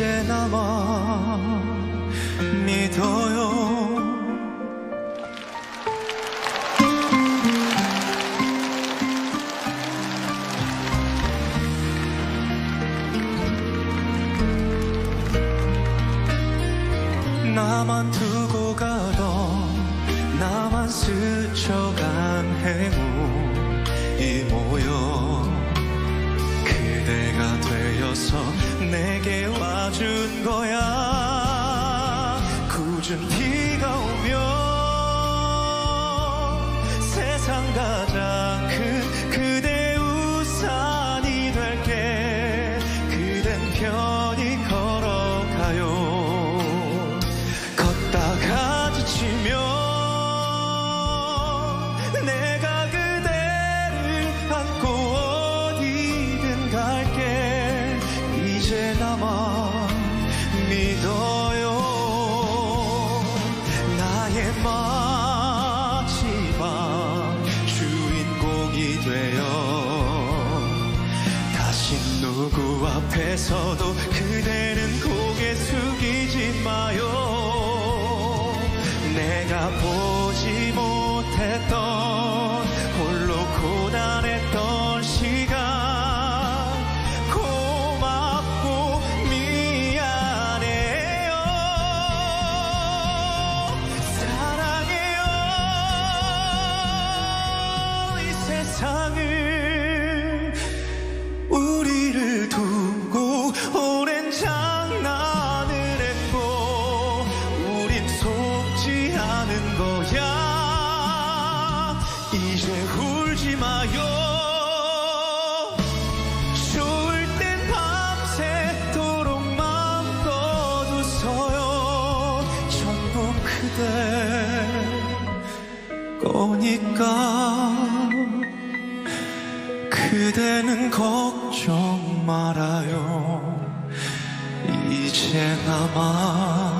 이제 나만 믿어요. 나만 두고 가던 나만 스쳐간 되어서 내게 와준 거야. 굳은 비가 오면 세상 가장 큰 그대 우산이 될게. 그댄 편히 걸어가요. 걷다가 지치면 앞에서도 그대는 고개 숙이지 마요. 내가 보 이제 울지 마요. 좋을 땐 밤새도록 마음껏 웃어요. 전부 그대 거니까. 그대는 걱정 말아요. 이제 나만